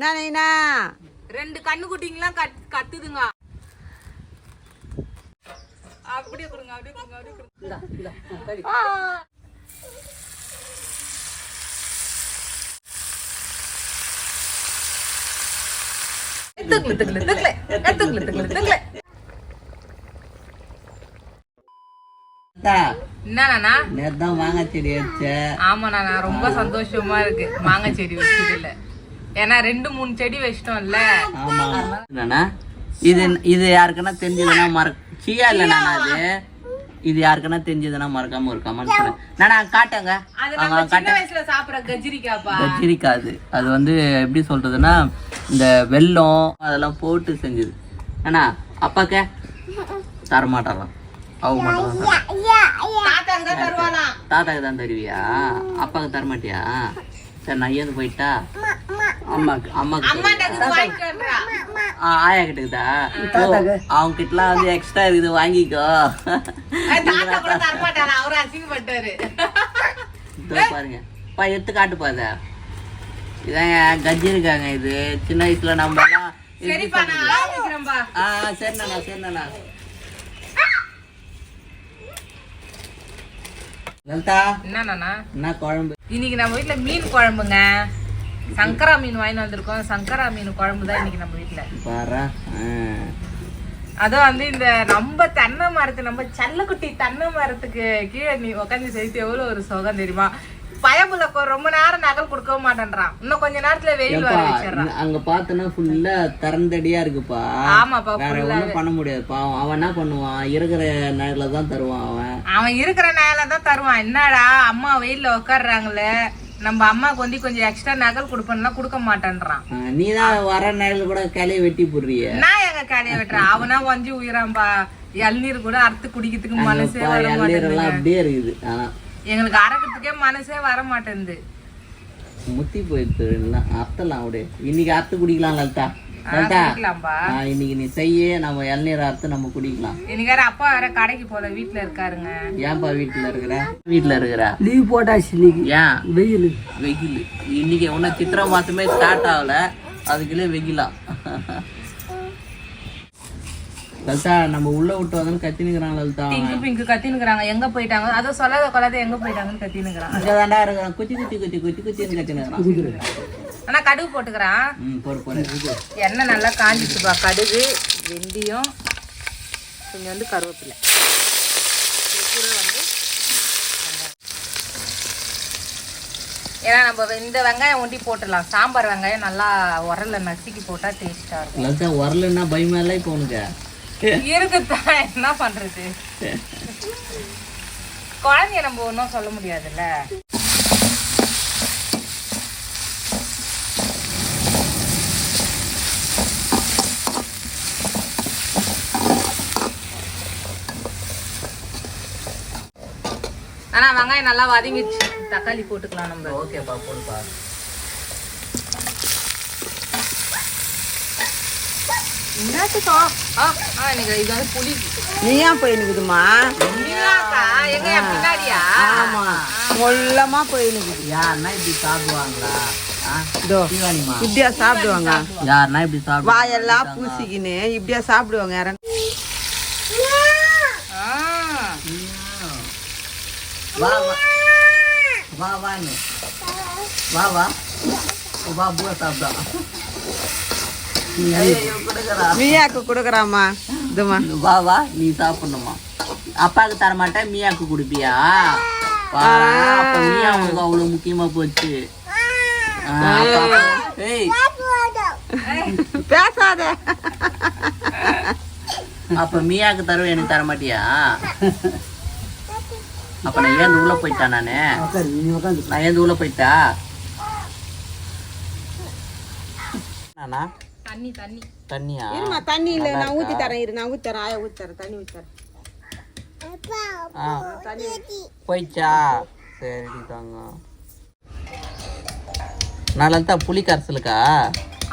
என்ன நைனா ரெண்டு கண்ணு குட்டிங்களாம் கத் கத்துதுங்க. அப்படியே கொடுங்க அப்படியே கொடுங்க அப்படியே கொடுங்க. எத்துக்கல, எத்துக்கல. என்னண்ணா? மாங்காய் செடி வச்சேன். ஆமாண்ணா நான் ரொம்ப சந்தோஷமா இருக்கு. மாங்காய் செடி வச்சதுல ஏன்னா ரெண்டு மூணு செடி வச்சிட்டோம்ல. ஆமா. என்னண்ணா? இது இது யாருக்குன்னா தெரிஞ்சதுன்னா மற சியா இல்லைண்ணா அது? இது யாருக்குன்னா தெரிஞ்சதுன்னா மறக்காம ஒரு கமெண்ட் பண்ணு. நானா காட்டுங்க. அது நம்ம சின்ன வயசுல சாப்பிடுற கஜ்ரிக்காப்பா? கச்சிரிக்காது அது வந்து எப்படி சொல்றதுன்னா இந்த வெல்லம் அதெல்லாம் போட்டு செஞ்சது. அண்ணா அப்பாக்க? தரமாட்டாராம் அவங்க மட்டும் தாத்தாக்கு தான் தருவியா? அப்பாவுக்கு தரமாட்டியா? சரி நான் ஏந்து போயிட்டா? அம்மாக்கு அம்மாக்கு ஆயா கிட்டக்குதா? அவங்க கிட்டலாம் வந்து எக்ஸ்ட்ரா இருக்குது வாங்கிக்கோ. இதோ பாருங்க. பா எடுத்து காட்டுப்பா இதை. இதாங்க கஜ்ஜி இருக்காங்க இது. சின்ன வயசுல நம்ம எல்லாம் ஆ சரிண்ணா சரிண்ணா. என்ன குழம்பு? இன்னைக்கு நம்ம வீட்ல மீன் குழம்புங்க. சங்கரா மீன் வாங்கிட்டு வந்திருக்கோம். சங்கரா மீன் குழம்பு தான் இன்னைக்கு நம்ம வீட்ல. பாரா? அதுவும் வந்து இந்த நம்ம தென்னை மரத்து நம்ம செல்லக்குட்டி தென்னை மரத்துக்கு கீழே நீ உட்காந்து செய்து எவ்வளவு ஒரு சுகம் தெரியுமா? பயமுல ரொம்ப நேரம் நகல் கொடுக்கவும் மாட்டேன்றான். இன்னும் கொஞ்ச நேரத்துல வெயில் வர வச்சிடுறான். அங்க பார்த்தனா ஃபுல்லா திறந்தடியா இருக்குப்பா. ஆமாப்பா வேற ஒண்ணும் பண்ண முடியாது. பாவம் அவன் என்ன பண்ணுவான்? இருக்கிற நேரில் தான் தருவான் அவன். அவன் இருக்கிற நேரம் தான் தருவான். என்னடா அம்மா வெயில்ல உட்காடுறாங்களே நம்ம அம்மாவுக்கு வந்து கொஞ்சம் எக்ஸ்ட்ரா நகல் கொடுப்போம்னா கொடுக்க மாட்டேன்றான். நீ தான் வர நேரில் கூட கிளைய வெட்டி போடுறிய? நான் எங்க காலைய வெட்டுறேன்? அவனா வஞ்சி உயிராம்பா. இளநீர் கூட அறுத்து குடிக்கிறதுக்கு மனசே அப்படியே இருக்குது. ஆனா எங்களுக்கு அறக்கிறதுக்கே மனசே வர மாட்டேங்குது முத்தி போயிடுச்சு எல்லாம் அறுத்தலாம் அப்படியே. இன்னைக்கு அறுத்து குடிக்கலாம் லலிதா. இன்னைக்கு நீ செய்ய நம்ம இளநீர் அறுத்து நம்ம குடிக்கலாம். இன்னைக்கு வேற அப்பா வேற கடைக்கு போல வீட்டுல இருக்காருங்க. ஏன்பா வீட்டுல இருக்கிற? வீட்டுல இருக்கிற? லீவ் போட்டாச்சு இன்னைக்கு. ஏன்? வெயில். வெயில். இன்னைக்கு ஒன்றும் சித்திரை மாசமே ஸ்டார்ட் ஆகல. அதுக்குள்ளே வெயிலா. லலிதா நம்ம உள்ள விட்டு வந்தோன்னு கத்தினுக்கிறான் லலிதா. பிங்கு பிங்கு கத்தினுக்குறாங்க எங்க போயிட்டாங்க? அதை சொல்லாத கொள்ளாத எங்க போயிட்டாங்கன்னு கத்தினுக்குறான் அங்கே தாண்டா இருக்கிறான். குச்சி குச்சி குச்சி குச்சி குச்சின்னு கத்தினுக்கிறான் ஆனா கடுகு போட்டுக்கிறான் ம் பொறு பொறு எண்ணெய் நல்லா காஞ்சிச்சுப்பா. கடுகு வெந்தயம் கொஞ்சம் வந்து கருவேப்பிலை. கூட வந்து. ஏன்னா நம்ம இந்த வெங்காயம் ஒண்டி போட்டுடலாம். சாம்பார் வெங்காயம் நல்லா உரல்ல நசுக்கி போட்டா டேஸ்டா இருக்கும். வரலன்னா பயமா இல்லை இப்போ உனக்கு? இருக்குதான் என்ன பண்றது? குழந்தைய நம்ம ஒன்றும் சொல்ல முடியாதுல்ல? ஆனா வெங்காயம் நல்லா வதங்கிடுச்சு. தக்காளி போட்டுக்கலாம் நம்ம. ஓகேப்பா போடுப்பா என்னத்துக்கோ ஆ ஆ எனக்கு இது வந்து புளி. நீ ஏன் போயினுக்குதுமா ஆமா. மொல்லமா போயினுக்குது யாருன்னா இப்படி சாப்பிடுவாங்களா? இப்படியா சாப்பிடுவாங்க? யாருன்னா இப்படி சாப்பிடுவாங்க? வாயெல்லாம் பூசிக்கின்னு இப்படியா சாப்பிடுவாங்க யாரும் ஆ. வா வா. வா வான்னு. வா வா. வா பூவா சாப்பிடா கொடுக்குறா மியாக்கு கொடுக்குறாமா இதுமா வா வா நீ சாப்பிடணுமா? அப்பாவுக்கு தர மாட்டேன் மியாக்கு கொடுப்பியா? அப்ப மியா உனக்கு அவ்வளவு முக்கியமா போச்சு. பேசாத. அப்ப மியாக்கு தருவேன் எனக்கு தர மாட்டியா அப்ப நான் ஏந்து உள்ள போயிட்டா நானு? நான் ஏந்து உள்ள போயிட்டா? நானா தண்ணி தண்ணி. தண்ணியா? இருமா தண்ணி இல்ல நான் ஊத்தி தரேன் இரு நான் ஊத்தி தரேன் ஆயா ஊத்தி தரேன் தண்ணி ஊத்தி தரேன் ஆ. போயிடுச்சா சரி தாங்க தான் புளி கரைசலுக்கா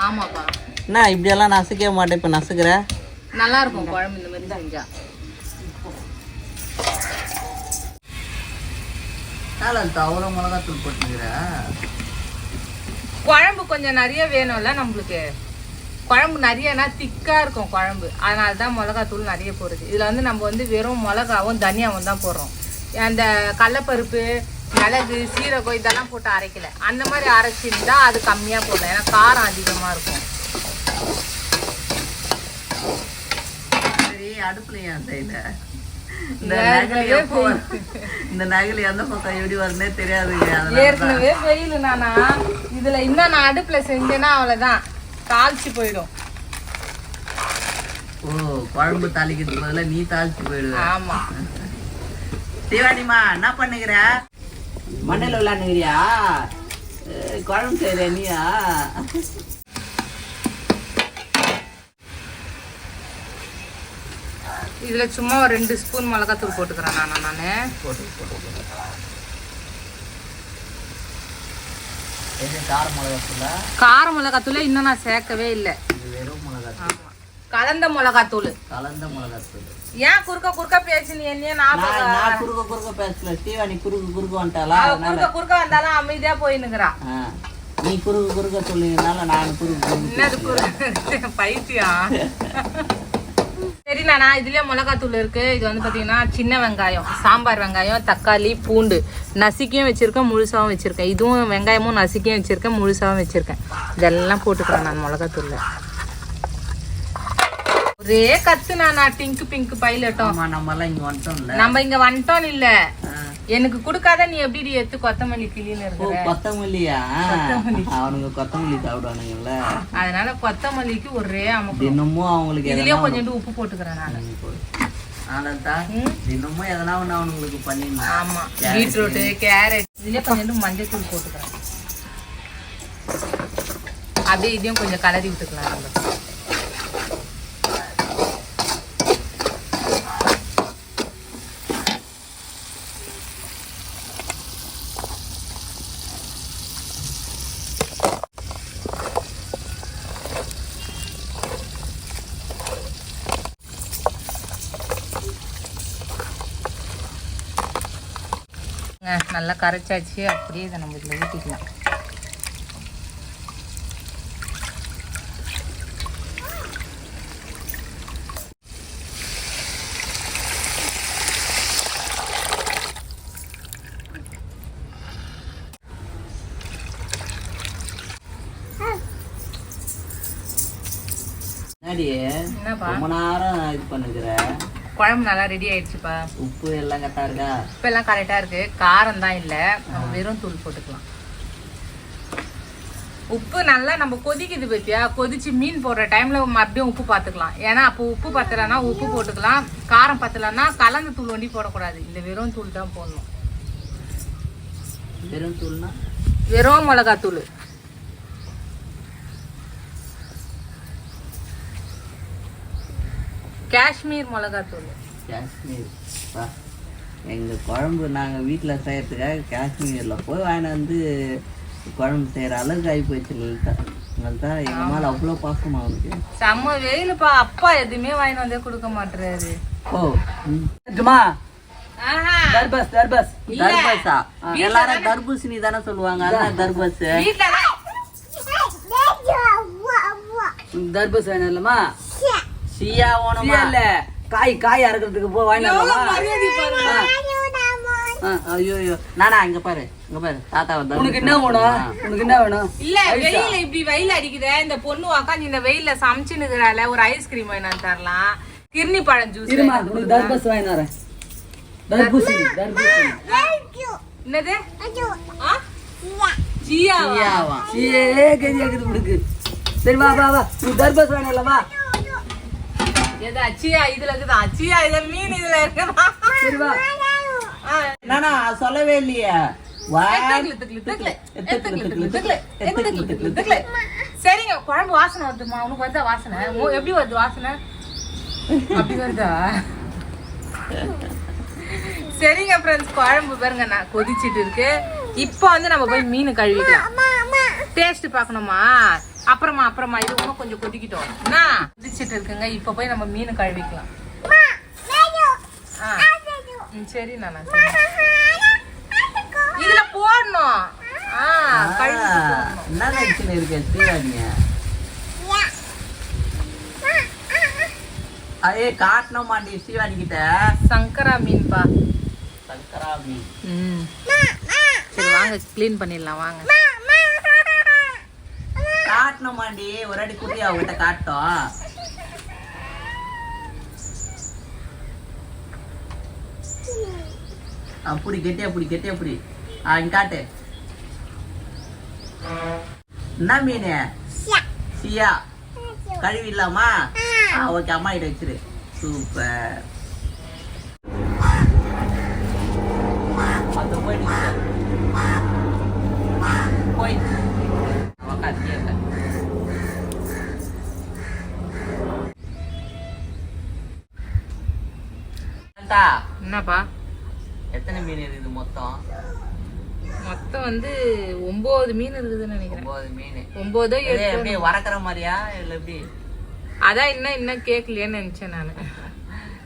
ஆமாப்பா. என்ன இப்படியெல்லாம் நசுக்கவே மாட்டேன் இப்போ நசுக்கிற? நல்லா இருக்கும் குழம்பு இந்த மாதிரி செஞ்சா. அவ்வளோ மிளகாத்தூள் போட்டுக்கிற? குழம்பு கொஞ்சம் நிறைய வேணும்ல நம்மளுக்கு. குழம்பு நிறையனா திக்கா இருக்கும் குழம்பு. அதனால தான் மிளகாத்தூள் நிறைய போடுறது. இதுல வந்து நம்ம வந்து வெறும் மிளகாவும் தனியாவும் தான் போடுறோம். அந்த கடலப்பருப்பு மிளகு சீரகம் இதெல்லாம் போட்டு அரைக்கல. அந்த மாதிரி அரைச்சிருந்தா அது கம்மியா போடலாம். ஏன்னா காரம் அதிகமா இருக்கும். சரி அடுப்புல ஏன் செய்யல இந்த நகல் எப்போ வரும்? இந்த நகல் எந்த பக்கம் எப்படி அதனால தான். ஏற்கனவே வெயில் நானா இதுல இன்னும் நான் அடுப்புல செஞ்சேன்னா அவ்வளவுதான். தாளிச்சு போயிடும். ஓ குழம்பு தாளிக்கிறதுக்கு பதிலா நீ தாளிச்சு போயிடுவ. ஆமா. சிவானிமா என்ன பண்ணுகிற? மண்ணில் விளாண்டுக்கிறியா குழம்பு செய்யற நீயா? இதுல சும்மா ஒரு ரெண்டு ஸ்பூன் மிளகாத்தூள் போட்டுக்கிறேன் நானா நானு. போட்டு போட்டு இது கார மிளகாத்தூள? கார மிளகாத்தூள் இன்னும் நான் சேர்க்கவே இல்லை. வெறும் மிளகாத்தூள். கலந்த மிளகாத்தூள். கலந்த மிளகாத்தூள். ஏன் குறுக்க குறுக்க பேசு நீ என்னைய நான் குறுக்க குறுக்க பேசல. ஸ்டீவானி குறுக்கு குறுக்க வந்துட்டாளா? குறுக்க குறுக்க வந்தாலும் அமைதியா போயின்னுக்குறா ஆ. நீ குறுக்கு குறுக்க சொல்லிங்கனால நான் குறுக்கு என்னது குறுக்க? பைத்தியம். சரி நானா இதுலயே மிளகாத்தூள் இருக்கு. இது வந்து பாத்தீங்கன்னா சின்ன வெங்காயம் சாம்பார் வெங்காயம் தக்காளி பூண்டு. நசுக்கியும் வச்சிருக்கேன் முழுசாவும் வச்சிருக்கேன். இதுவும் வெங்காயமும் நசுக்கியும் வச்சிருக்கேன் முழுசாவும் வச்சிருக்கேன். இதெல்லாம் போட்டுக்கிறேன் நான் மிளகாத்தூள்ல. ஒரே கத்து நானா டிங்க் பிங்க் பைலட்டும் நம்ம இங்க வந்துட்டோம்ல. நம்ம இங்க வந்துட்டோம் இல்ல. எனக்கு கொடுக்காத நீ எப்படி எடுத்து கொத்தமல்லி கிளின்னு ஓ இருக்கிற? கொத்தமல்லியா? அவனுங்க கொத்தமல்லி சாப்பிடுவானுங்கல்ல. அதனால கொத்தமல்லிக்கு ஒரே அமுக்கு. தினமும் அவங்களுக்கு இதுலயே எதனா கொஞ்சோண்டு உப்பு போட்டுக்கிறேன் நான். ஆனந்தா. தினமும் எதனா ஒண்ணு அவனுங்களுக்கு பண்ணிடணும் ஆமா பீட்ரூட் கேரட். இதுலயே கொஞ்சோண்டு மஞ்சள் தூள் போட்டுக்கிறேன். அப்படியே இதையும் கொஞ்சம் கலரி விட்டுக்கலாம். நம்ம ஆ, நல்லா கரைச்சாச்சு. அப்படியே இதை நம்ம இதில் ஊற்றிக்கலாம் என்னடி ரொம்ப நேரம் இது பண்ணுகிற குழம்பு நல்லா ரெடி ஆயிடுச்சுப்பா. உப்பு எல்லாம் கரெக்டா இருக்கா? உப்பு எல்லாம் கரெக்டாக இருக்கு. காரம் தான் இல்லை. நம்ம வெறும் தூள் போட்டுக்கலாம். உப்பு நல்லா நம்ம கொதிக்குது பத்தியா? கொதிச்சு மீன் போடுற டைம்ல மறுபடியும் உப்பு பார்த்துக்கலாம். ஏன்னா அப்போ உப்பு பத்தலைன்னா உப்பு போட்டுக்கலாம். காரம் பத்தலைன்னா கலந்து தூள் வண்டி போடக்கூடாது. இந்த வெறும் தூள் தான் போடணும். வெறும் தூள்னா? வெறும் மிளகாத்தூள். காஷ்மீர் மிளகாத்தூள். காஷ்மீர். பா. எங்க குழம்பு நாங்க வீட்டுல செய்யறதுக்காக காஷ்மீர்ல போய் வாங்கிட்டு வந்து குழம்பு செய்யற அளவுக்கு ஆகி போச்சு லலிதா. மேல அவ்வளவு பாசமா அவனுக்கு செம்ம வெயிலுப்பா. அப்பா எதுவுமே வாங்கிட்டு வந்தே கொடுக்க மாட்டுறாரு ஓ சும்மா. தர்பஸ் தர்பஸ். தர்பஸா? எல்லாரும் தர்பூசணி தானே சொல்லுவாங்க அதான் தர்பஸ். தர்பஸ் வேணும் இல்லம்மா? சியா ஓனமா இல்ல. காய் காய் அறுக்கிறதுக்கு போ வாங்கினாமா ஐயோ ஐயோ. நானா இங்க பாரு இங்க பாரு. தாத்தா உனக்கு என்ன வேணும்? உனக்கு என்ன வேணும்? இல்ல வெயில இப்படி வெயில் அடிக்குதே. இந்த பொண்ணு உக்காந்து இந்த வெயில்ல சமைச்சுனுக்குறால ஒரு ஐஸ்கிரீம் வாங்கி தரலாம். கிர்னி பழம் ஜூஸ் இருமா உனக்கு தர்பஸ் வாங்கி வரேன். தர்பூசணி தர்பூசணி. என்னது? ஆ? ஜியாவா? உனக்கு. சரி வா வா வா. தர்பஸ் வேணும் இல்லவா எது அச்சியா இதுல இருக்குதா? அச்சியா இதுல மீன் இதுல இருக்குதா? சரி வா ஆ, நானா சொல்லவே இல்லையே. சரிங்க குழம்பு வாசனை வருதுமா உனக்கு வருதா வாசனை? எப்படி வருது வாசனை? அப்படி வருதா? சரிங்க ஃப்ரெண்ட்ஸ் குழம்பு பாருங்க நான் கொதிச்சிட்டு இருக்கு. இப்போ வந்து நம்ம போய் மீன் கழுவிக்கலாம். டேஸ்ட் பார்க்கணுமா? அப்புறமா அப்புறமா. இது இன்னும் கொஞ்சம் கொதிக்கிட்டோம். என்ன கொதிச்சிட்டு இருக்குங்க. இப்போ போய் நம்ம மீன் கழுவிக்கலாம். ஆ. ம், சரி நானா. சரி. இதுல போடணும். ஆ கழுவி ஆ, என்ன இருக்க ஸ்ரீவாணிய அதே காட்டணும் மாண்டி ஸ்ரீவாணி கிட்ட சங்கரா மீன்பா. சங்கரா மீன். ம். சரி வாங்க க்ளீன் பண்ணிடலாம். வாங்க. காட்டணும் மாண்டி ஒரு அடி குட்டி அவகிட்ட காட்டும். அப்படி கெட்டி அப்படி கெட்டி அப்படி ஆ இங்க காட்டு. என்ன மீன்? சியா. கழுவி இல்லாமா ஆ. ஓகே அம்மா கிட்ட வச்சிரு. சூப்பர். அது போய் நிக்கு. அக்கா, என்னப்பா? எத்தனை மீன் இருக்குது மொத்தம்? மொத்தம் வந்து ஒன்பது மீன் இருக்குதுன்னு நினைக்கிறேன். ஒன்பது மீன். ஒன்பதோ எப்படி வறக்கிற மாதிரியா இல்ல எப்படி? அதான் இன்னும் இன்னும் கேட்கலையேன்னு நினைச்சேன் நான்.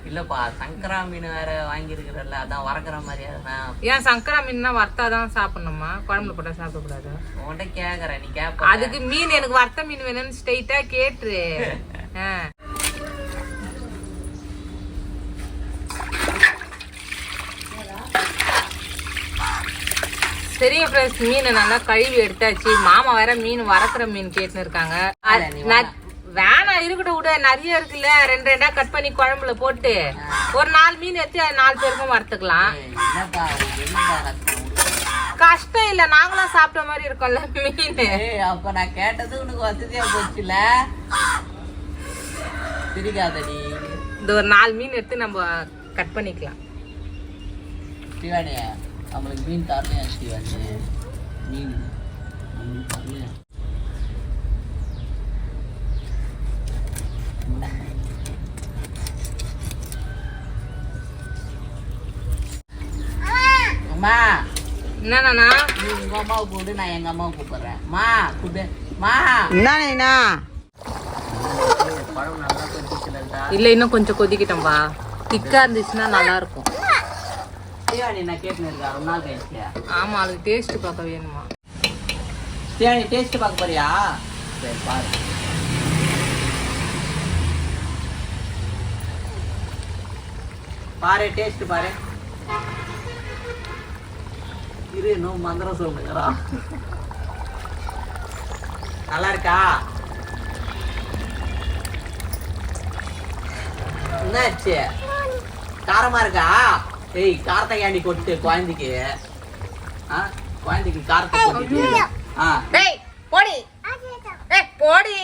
இல்லப்பா சங்கரா மீன் வேற வாங்கியிருக்கிறல்ல அதான் வறக்கிற மாதிரியா நான் ஏன் சங்கரா மீன்னா வறுத்தாதான் சாப்பிடணுமா? குழம்புல போட்டா சாப்பிடக்கூடாது? உன்கிட்ட கேக்குறேன் நீ கேப்ப. அதுக்கு மீன் எனக்கு வறுத்த மீன் வேணும்னு ஸ்ட்ரைட்டா கேட்டுரு. சரிங்க ஃப்ரெண்ட்ஸ் மீனை நல்லா கழுவி எடுத்தாச்சு. மாமா வேற மீன் வறக்குற மீன் கேட்டுன்னு இருக்காங்க. வேணாம் இருக்கட்டும் விட. நிறைய இருக்குல்ல. ரெண்டு ரெண்டா கட் பண்ணி குழம்புல போட்டு. ஒரு நாலு மீன் எடுத்து நாலு பேருக்கும் வறுத்துக்கலாம். கஷ்டம் இல்ல. நாங்களும் சாப்பிட்ட மாதிரி இருக்கோம்ல மீன். அப்ப நான் கேட்டது உனக்கு வசதியா போச்சுல சிரிக்காதடி. இந்த ஒரு நாலு மீன் எடுத்து நம்ம கட் பண்ணிக்கலாம். சிவானி நம்மளுக்கு மீன் தரலையா சிவானி? மீன் அம்மா என்னண்ணா? உங்க அம்மாவை கூப்பிடு நான் எங்க அம்மாவை கூப்பிடுறேன். மா கூப்பிடு. மா. என்னண்ணா இல்ல இன்னும் கொஞ்சம் கொதிக்கிட்டோம்பா திக்கா இருந்துச்சுன்னா நல்லா இருக்கும் ஆமா அதுக்கு டேஸ்ட் பார்க்க வேணுமா? சிவானி டேஸ்ட் பார்க்க போறியா? சரி பாரு. பாரு டேஸ்ட் பாரு. இன்னும் மந்திரம் சொல்லுங்கடா. நல்லா இருக்கா என்னாச்சு? காரமா இருக்கா? ஏய் காரத்தை ஏண்டி கொட்டு குழந்தைக்கு ஆ குழந்தைக்கு காரத்தை கொட்டிட்டு ஆ. டேய் போடி. ஏய் போடி.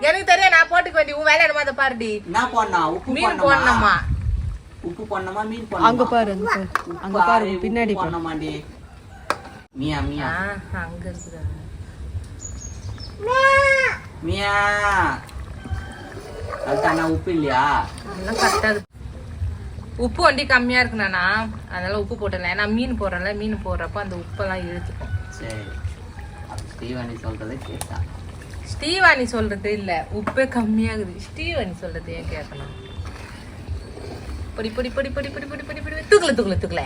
எனக்கு தெரியும் நான் போட்டுக்க வேண்டிய உன் வேலை என்னமா அதை பாருடி. என்ன பண்ணா உப்பு மீன் போடணுமா? உப்பு போடணுமா? மீன் போடணுமா? அங்க பாரு. அங்க பாரு பின்னாடி பாரு போடணுமாடி மியா மியா அங்க இருக்குதா? மியா அதுதானா உப்பு இல்லையா? அதெல்லாம் கரெக்டா இருக்கு உப்பு வண்டி கம்மியா இருக்குண்ணா அதனால உப்பு போட்டல ஏன்னா மீன் போடுறேன்ல மீன் போடுறப்ப அந்த உப்பெல்லாம் இழுத்துக்கும். சரி. ஸ்ரீவாணி சொல்றதை கேட்டா ஸ்ரீவாணி சொல்றது இல்ல. உப்பே கம்மியாகுது. ஸ்ரீவாணி சொல்றது ஏன் கேட்கணும்? பொடி பொடி பொடி பொடி பொடி பொடி பொடி பொடி. தூக்கல தூக்கல தூக்கல.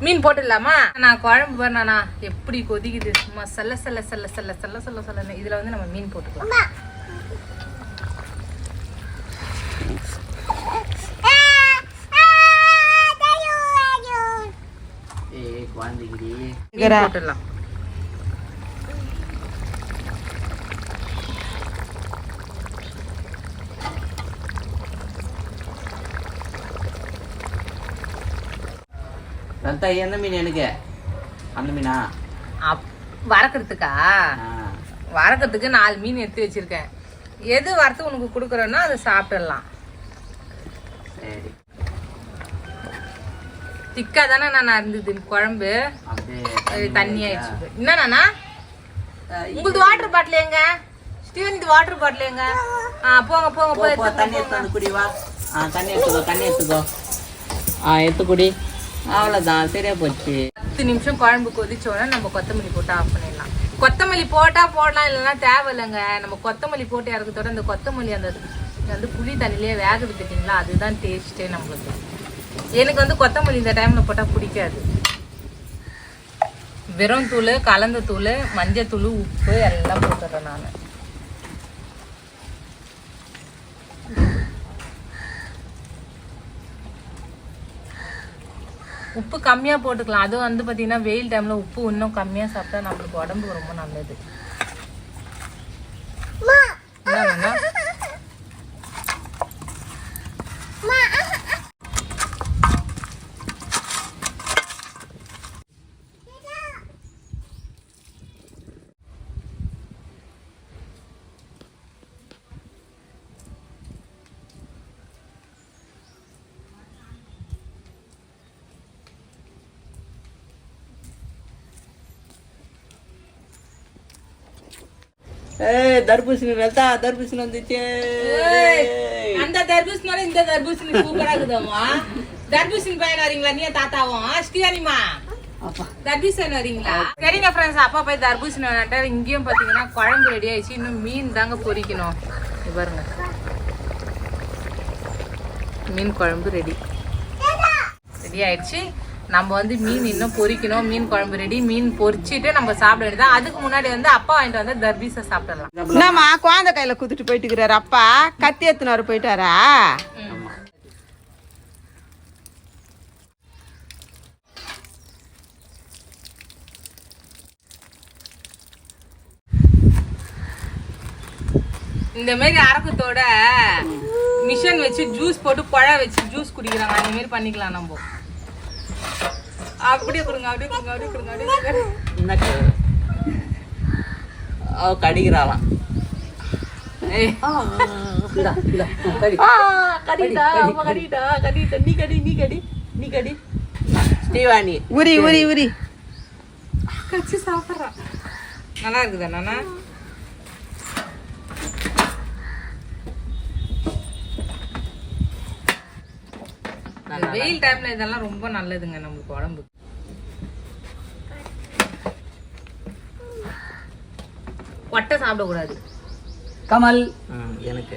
மீன் போட்டுடலாமா? நான் குழம்பு பண்ணானா எப்படி கொதிக்குது? சும்மா செல்ல செல்ல செல்ல செல்ல சல்ல சல்ல சொல்ல இதுல வந்து நம்ம மீன் போட்டுக்கலாம். குழந்தைகிரி போட்டுடலாம். லலிதா எந்த மீன் எனக்கு? அந்த மீனா? அப்- வறக்கிறதுக்கா? வறக்கிறதுக்கு நாலு மீன் எடுத்து வச்சிருக்கேன். எது வறுத்து உனக்கு கொடுக்குறேன்னா அதை சாப்பிட்டுடலாம் சரி. திக்கா தானே நான் இருந்தது குழம்பு? தண்ணி ஆயிடுச்சு. என்னண்ணா உங்களது வாட்டர் பாட்டில் எங்க? ஸ்டீவன் இது வாட்டர் பாட்டில் எங்க? ஆ போங்க போங்க போ, போய் தண்ணி எடுத்து வந்து குடி வா. தண்ணி எடுத்துக்கோ தண்ணி எடுத்துக்கோ. ஆ எடுத்து குடி. அவ்வளோதான் சரியா போச்சு. பத்து நிமிஷம் குழம்பு கொதிச்சோன்னா நம்ம கொத்தமல்லி போட்டு ஆஃப் பண்ணிடலாம். கொத்தமல்லி போட்டா போடலாம் இல்லைன்னா தேவையில்லைங்க. நம்ம கொத்தமல்லி போட்டு இறக்கத்தோட அந்த கொத்தமல்லி அந்த வந்து புளி தண்ணிலேயே வேக விட்டுட்டிங்களா அதுதான் டேஸ்ட்டே நம்மளுக்கு. எனக்கு வந்து கொத்தமல்லி இந்த டைமில் போட்டால் பிடிக்காது. வெறும் தூள் கலந்த தூள் மஞ்சத்தூள் உப்பு எல்லாம் போட்டுறேன் நான். உப்பு கம்மியாக போட்டுக்கலாம். அதுவும் வந்து பார்த்தீங்கன்னா வெயில் டைமில் உப்பு இன்னும் கம்மியாக சாப்பிட்டா நம்மளுக்கு உடம்புக்கு ரொம்ப நல்லது. ஏய் தர்பூசணி ரத்தா தர்பூசணி வந்துச்சு அந்த தர்பூசணியோட இந்த தர்பூசணி சூப்பரா இருக்குதம்மா தர்பூசணி பையன் வரீங்களா நீ தாத்தாவும் ஸ்ரீயானிமா தர்பூசணி வரீங்களா சரிங்க ஃப்ரெண்ட்ஸ் அப்பா போய் தர்பூசணி வேணாட்டார் இங்கேயும் பாத்தீங்கன்னா குழம்பு ரெடி ஆயிடுச்சு இன்னும் மீன் தாங்க பொரிக்கணும் பாருங்க மீன் குழம்பு ரெடி ரெடி ஆயிடுச்சு நம்ம வந்து மீன் இன்னும் பொரிக்கணும் மீன் குழம்பு ரெடி மீன் பொரிச்சிட்டு நம்ம சாப்பிட வேண்டியது அதுக்கு முன்னாடி வந்து அப்பா வாங்கிட்டு வந்து தர்பீஸை சாப்பிடலாம். என்னம்மா குழந்தை கையில குத்துட்டு போயிட்டு இருக்கிறாரு அப்பா. கத்தி எத்துனாரு போயிட்டாரா? இந்த மாதிரி அரக்கத்தோட மிஷின் வச்சு ஜூஸ் போட்டு பழ வச்சு ஜூஸ் குடிக்கிறாங்க அந்த மாதிரி பண்ணிக்கலாம் நம்ம. அப்படியே கொடுங்க அப்படியே கொடுங்க அப்படியே கொடுங்க அப்படியே. என்னக்கு? அவ கடிக்கிறாளாம் ஏய். இந்தா, இந்தா, கடி. ஆ, கடிடா அம்மா கடிடா கடிடா நீ கடி நீ கடி நீ கடி. ஸ்ரீவாணி. உரி உரி உரி. கச்சி சாப்பிட்றான் நல்லா இருக்குதா வெயில் டைம்ல இதெல்லாம் ரொம்ப நல்லதுங்க நம்மளுக்கு உடம்பு. கொட்டை சாப்பிடக்கூடாது. கமல். எனக்கு.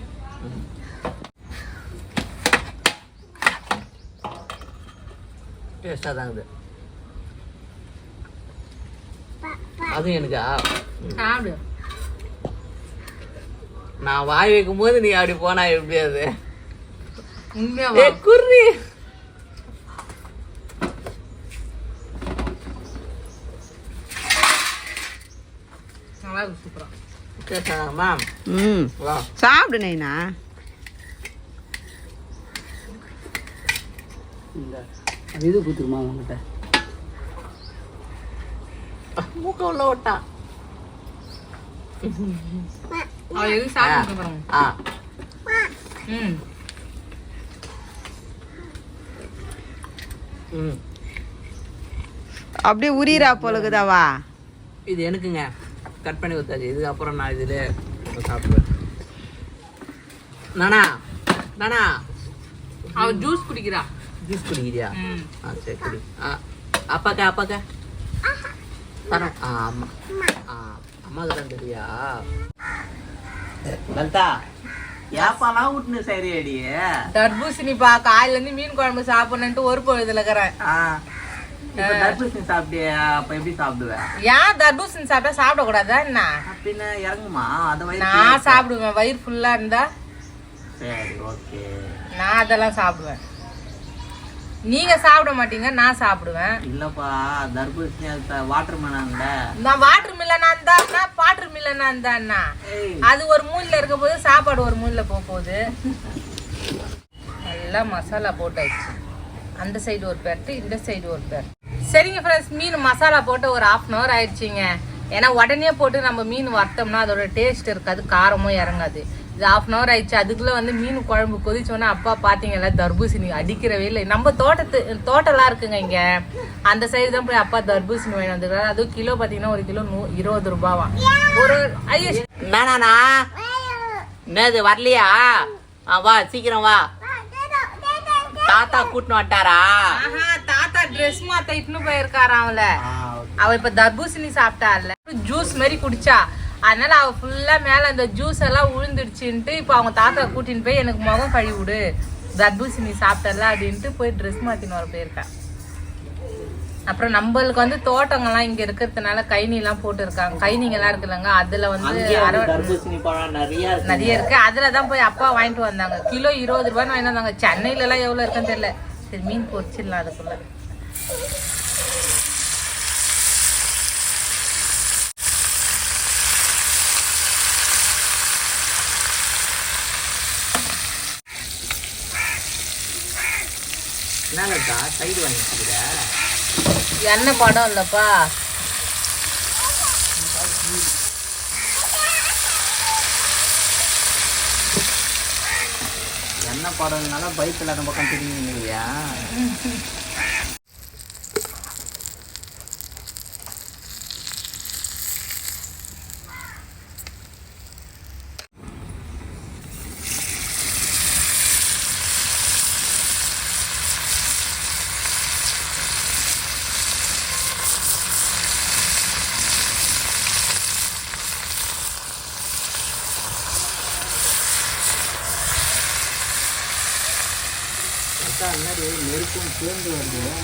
டேஸ்டாக இருக்குது அதுவும் எனக்கா? சாப்பிடு. நான் வாய் வைக்கும் போது நீ அப்படி போனா எப்படி அது? உண்மையாவா ஏ குர்ரி நல்லா இருக்கு சூப்பரா. பேசாமா ம். வா. சாப்பிடு நைனா இந்த அது இது கொடுத்துருமா உங்ககிட்ட மூக்க உள்ள விட்டா அவ எது சாப்பிட்டு பாருங்க ஆ. ம். ம். அப்படியே உரிரா போலுக்குதாவா இது எனக்குங்க. கட் பண்ணி கொடுத்தாச்சு. இதுக்கப்புறம் நான் இதில் சாப்பிடுவேன். நானா? நானா? அவ ஜூஸ் குடிக்கிறா. ஜூஸ் குடிக்கிறியா? ஆ சரி குடி. ஆ அப்பாக்கா அப்பாக்கா. தரேன் ஆ அம்மா. ஆ அம்மாவுக்கு தான் தெரியா? லலிதா ஏப்பாலாம் விட்டுன்னு சரி அடியே தர்பூசணிப்பா காலையில இருந்து மீன் குழம்பு சாப்பிடணுன்ட்டு ஒரு பொழுதுல இருக்கிறேன். ஆ. ஏன் தர்பூசணி சாப்பிட்டா என்ன? வயிறு நான் சாப்பிடுவேன். வயிறு ஃபுல்லா இருந்தா நான் அதெல்லாம் சாப்பிடுவேன். நீங்க சாப்பிட மாட்டீங்க நான் சாப்பிடுவேன். இல்லப்பா தர்பூசணி வாட்டர் மேனான்ல நான் வாட்டர் மில்லனா இருந்தா வாட்டர் மில்லனா இருந்தா அது ஒரு மூலையில இருக்க போது சாப்பாடு ஒரு மூலையில போக போகுது நல்லா மசாலா போட்டாச்சு. அந்த சைடு ஒரு பேர்ட்டு இந்த சைடு ஒரு பேர் சரிங்க ஃப்ரெண்ட்ஸ் மீன் மசாலா போட்டு ஒரு ஆஃப் அன் ஹவர் ஆயிடுச்சிங்க. ஏன்னா உடனே போட்டு நம்ம மீன் வறுத்தோம்னா அதோட டேஸ்ட் இருக்காது காரமும் இறங்காது. இது ஆஃப் அன் ஹவர் ஆயிடுச்சு அதுக்குள்ளே வந்து மீன் குழம்பு கொதிச்சோன்னா அப்பா பாத்தீங்கல்ல தர்பூசணி அடிக்கிறவே இல்லை. நம்ம தோட்டத்து தோட்டம்லாம் இருக்குங்க இங்கே. அந்த சைடு தான் போய் அப்பா தர்பூசணி வாங்கி வந்துருக்காரு. அதுவும் கிலோ பார்த்தீங்கன்னா ஒரு கிலோ நூ இருபது ரூபாவா. ஒரு ஐயோ என்னண்ணா? என்னது வரலையா? வா சீக்கிரம் வா. தாத்தா கூட்டின்னு வந்துட்டாரா? ஆஹா தாத்தா ட்ரெஸ் மாத்த இட்டுன்னு போயிருக்காராம் அவள அவ இப்ப தர்பூசணி சாப்பிட்டால ஜூஸ் மாதிரி குடிச்சா. அதனால அவ ஃபுல்லா மேல அந்த ஜூஸ் எல்லாம் உழுந்துடுச்சுன்ட்டு இப்போ அவங்க தாத்தா கூட்டின்னு போய் எனக்கு முகம் கழுவி விடு தர்பூசணி சாப்பிட்டல அப்படின்ட்டு போய் ட்ரெஸ் மாத்தின்னு வர போயிருக்கா. அப்புறம் நம்மளுக்கு வந்து தோட்டங்கள்லாம் இங்க இருக்கிறதுனால கைனிலாம் போட்டு இருக்காங்க கைனிங்கெல்லாம் இருக்குல்லங்க. அதுல வந்து நிறைய இருக்கு. நிறைய இருக்கு. அதுல தான் போய் அப்பா வாங்கிட்டு வந்தாங்க. கிலோ இருபது ரூபான்னு வாங்கிட்டு வந்தாங்க. சென்னையில எல்லாம் எவ்வளவு இருக்குன்னு தெரியல. சரி மீன் பொரிச்சிடலாம் அதுக்குள்ள. என்னக்கா சைடு வாங்கிக்கிற எண்ணெய் படம் இல்லைப்பா. என்ன படம்னால பைக்கில் அந்த பக்கம் திரும்பிங்க இல்லையா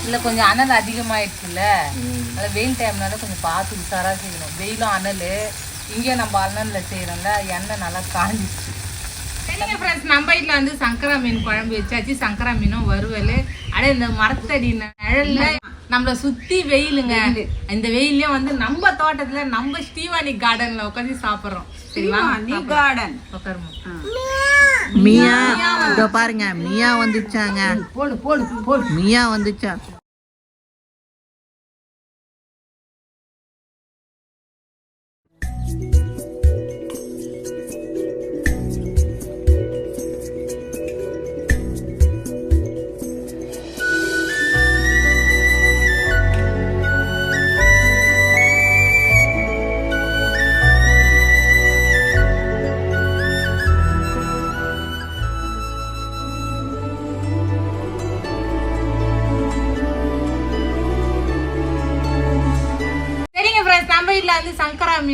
இல்ல கொஞ்சம் அனல் அதிகமாயிடுச்சுல்ல? அது வெயில் டைம்னால கொஞ்சம் பார்த்து உஷாரா செய்யணும். வெயிலும் அனல். இங்கே நம்ம அனல்ல செய்யறோம்ல எண்ணெய் நல்லா காஞ்சிச்சு சரிங்க ஃப்ரெண்ட்ஸ் நம்ம வீட்டில் வந்து சங்கரா மீன் குழம்பு வச்சாச்சு. சங்கரா மீனும் வறுவல். அடே இந்த மரத்தடி நிழல்ல நம்மள சுத்தி வெயிலுங்க. இந்த வெயிலையும் வந்து நம்ம தோட்டத்துல நம்ம ஸ்ரீவாணி கார்டன்ல உட்காந்து சாப்பிடுறோம். சரி வாங்க கார்டன் உட்காருமா மியா இதோ பாருங்க மியா வந்துச்சாங்க. மியா வந்துச்சா?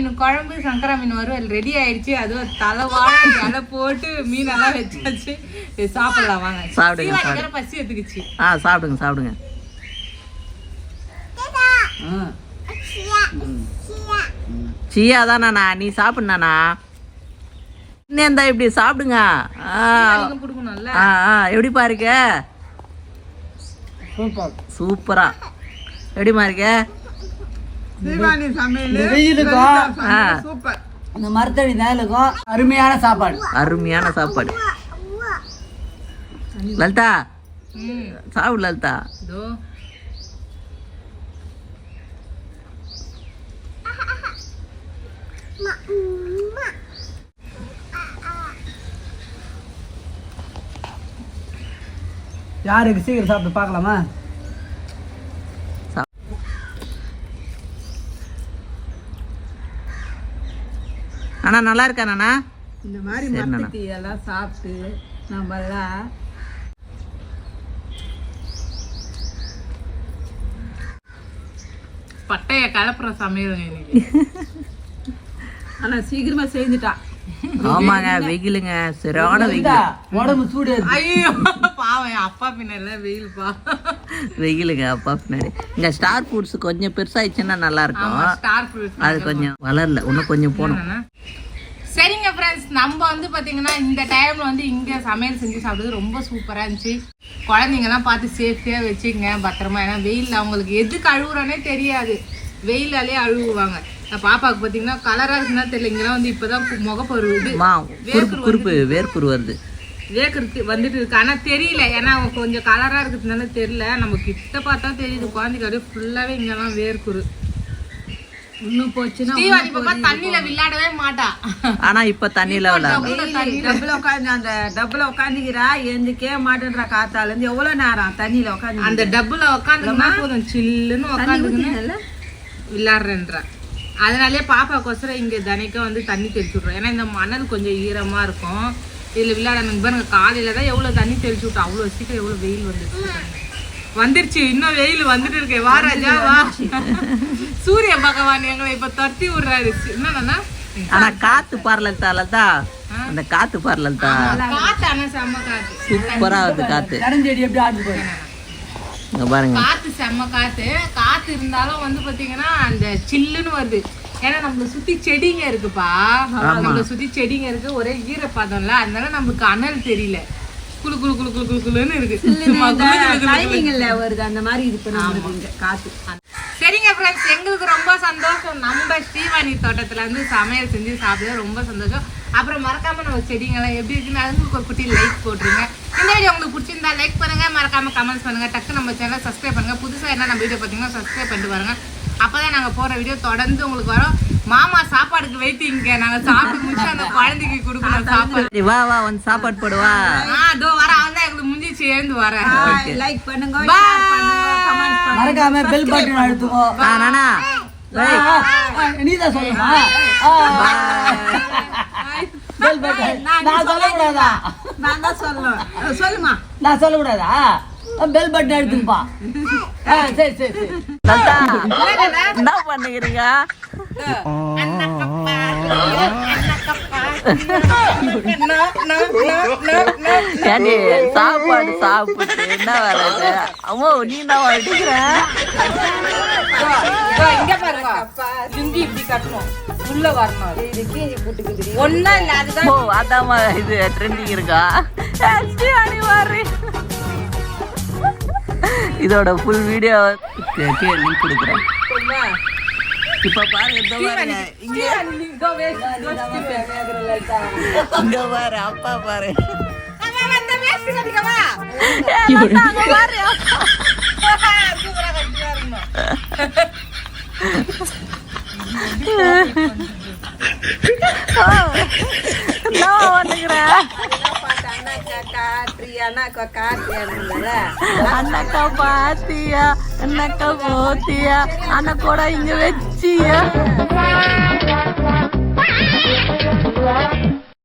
மீன் குழம்பு சங்கரா மீன் வறுவல் ரெடி ஆயிடுச்சு. அதுவும் தலைவாழ இலை போட்டு மீனெல்லாம் வச்சாச்சு. சாப்பிடலாம் வாங்க. சாப்பிடுங்க, பசி எடுத்துக்கிச்சு. ஆ சாப்பிடுங்க சாப்பிடுங்க. சியா தானா நீ சாப்பிட்ணாண்ணா? இன்னேந்தா இப்படி சாப்பிடுங்க. ஆ. ஆ ஆ எப்படிப்பா இருக்க? சூப்பர். சூப்பரா. எப்படிமா இருக்க தீபாவளி சமையல் இந்த வெயிலுக்கும் ஆ சூப்பர். இந்த மரத்தடி நேலுக்கும் அருமையான சாப்பாடு. அருமையான சாப்பாடு. லலிதா சாப்பிடு லலிதா. யாருக்கு சீக்கிரம் சாப்பிட்டு பார்க்கலாமா? அண்ணா நல்லா இருக்காண்ணா இந்த மாதிரி சரி, நானா. மரத்து டீ எல்லாம் சாப்பிட்டு நம்ம எல்லாம் பட்டைய கலப்புற சமையல் ஆனா சீக்கிரமா செஞ்சுட்டா ஆமாங்க வெயிலுங்க. சரியான வெயில்? உடம்பு சூடு ஐயோ பாவம் அப்பா பின்னால வெயில் பா வெயிலுங்க அப்பா பின்னாடி. இங்க ஸ்டார் ஃபுட்ஸ் கொஞ்சம் பெருசாயிடுச்சுன்னா நல்லா இருக்கும். அது கொஞ்சம் வளரல இன்னும் கொஞ்சம் போகணும். சரிங்க ஃப்ரெண்ட்ஸ் நம்ம வந்து பாத்தீங்கன்னா இந்த டைம்ல வந்து இங்க சமையல் செஞ்சு சாப்பிடுறது ரொம்ப சூப்பரா இருந்துச்சு. குழந்தைங்கலாம் பார்த்து சேஃப்டியா வச்சுக்கங்க பத்திரமா. ஏன்னா வெயில்ல அவங்களுக்கு எதுக்கு அழுகுறோன்னே தெரியாது. வெயிலாலே அழுகுவாங்க பாப்பாவுக்கு பாத்தீங்கன்னா கலரா இருக்குன்னா தெரியல. இங்கெல்லாம் வந்து இப்பதான் கு- முகப்பரு இது குறுப்பு வேர்க்குரு வருது. வேர்க்கு வந்துட்டு இருக்கு. ஆனா தெரியல. ஏன்னா கொஞ்சம் கலரா இருக்கிறதுனால தெரியல. நம்ம கிட்ட பார்த்தா தெரியுது. குழந்தைக்கு அப்படியே ஃபுல்லாவே இங்கெல்லாம் வேர்க்குரு. இன்னும் போச்சுன்னா தீவாளி பாப்பா தண்ணியில விளையாடவே மாட்டா. ஆனா இப்ப டப்புல உட்காந்து அந்த டப்புல உட்காந்துக்கிறா எந்திக்கே மாட்டேன்றா காத்தால இருந்து எவ்வளவு நேரம் தண்ணியில உட்காந்து அந்த டப்புல உட்காந்துனா போதும்? சில்லுன்னு உட்காந்துக்கின்னு விளையாடுறேன்றா. அதனாலே பாப்பாக்கோசரம் இங்க தினைக்கும் வந்து தண்ணி தெளிச்சு விட்றோம் ஏன்னா இந்த மணல் கொஞ்சம் ஈரமா இருக்கும். இதுல விளையாடணும். பாருங்க காலையில தான் எவ்வளவு தண்ணி தெளிச்சு விட்டோம் அவ்வளவு சீக்கிரம் எவ்வளவு வெயில் பாருங்க. வந்துருச்சு. இன்னும் வெயில் வந்துட்டு இருக்கே. வா ராஜா வா. சூரிய பகவான் எங்களை இப்ப தட்டி விடுறாரு. என்னன்னா ஆனா காத்து பார்லல் தாளத்தா அந்த காத்து பார்லல் தான் காத்து ஆனா செம்ம காத்து. சூப்பரா வருது காத்து. எப்படி பாருங்க. காத்து செம்ம காத்து. காத்து இருந்தாலும் வந்து பாத்தீங்கன்னா அந்த சில்லுன்னு வருது. ஏன்னா நம்மள சுத்தி செடிங்க இருக்குப்பா. நம்மள சுத்தி செடிங்க இருக்கு. ஒரே ஈரப்பதம்ல. அதனால நமக்கு அனல் தெரியல. குளு குளு குளு குளு குளு குளுன்னு இருக்கு. வருது. அந்த மாதிரி இது பண்ணி இங்க காத்து. சரிங்க ஃப்ரெண்ட்ஸ் எங்களுக்கு ரொம்ப சந்தோஷம். நம்ம ஸ்ரீவாணி தோட்டத்துல வந்து சமையல் செஞ்சு சாப்பிட ரொம்ப சந்தோஷம். அப்புறம் மறக்காம நம்ம செடிங்கெல்லாம் எப்படி இருக்குன்னு அதுங்களுக்கு ஒரு குட்டி லைக் போட்டுருங்க. இந்த வீடியோ உங்களுக்கு பிடிச்சிருந்தா லைக் பண்ணுங்க. மறக்காம கமெண்ட்ஸ் பண்ணுங்க. டக்கு நம்ம சேனல் சப்ஸ்கிரைப் பண்ணுங்க. புதுசா என்ன நம்ம வீடியோ பார்த்தீங்கன்னா சப்ஸ்கிரைப் பண்ணிட்டு பாருங்க அப்பதான் நாங்க போற வீடியோ தொடர்ந்து உங்களுக்கு வரும். மாமா சாப்பாடுக்கு வெயிட்டிங்க நாங்க சாப்பிட்டு முடிச்சு அந்த குழந்தைக்கு கொடுக்கணும் சாப்பாடு. வா வா வந்து சாப்பாடு போடுவா ஆ இதோ வர அவன் தான் எங்களுக்கு முடிஞ்சிச்சு எழுந்து வரேன். லைக் பண்ணுங்க ஷேர் பண்ணுங்க கமெண்ட் பண்ணுங்க. மறக்காம பெல் பட்டன் அழுத்துவோம் ஆ, நானா? நீ தான் சொல்லுமா பெல் பட்டன் நான் சொல்லக்கூடாதா? நான் தான் சொல்லணும். அஹ் சொல்லுமா. நான் சொல்லக்கூடாதா? பெல் பட்டன் அழுத்துப்பா ஆ சரி சரி சரி. லதா என்ன பண்ணுகிறீங்க ஏண்டி சாப்பாடு சாப்பிட்டு என்ன வராது அம்மா நீ என்ன இதோ இங்க பாருங்க. லுங்கி இப்படி கட்டணும். உள்ள வரணும் அது. ஒண்ணும் இல்ல அதுதான் ஓ அதாம்மா இது ட்ரெண்டிங் இருக்கா? அடி மாறி இதோட ஃபுல் வீடியோ கீழே லிங்க் கொடுக்குறேன். இப்ப பாருங்க இங்க பாரு அப்பா பாரு. அவன் வந்த அண்ணக்கா பாத்தியா அண்ணக்கா போத்தியா அண்ணா கூட இங்க வச்சியா?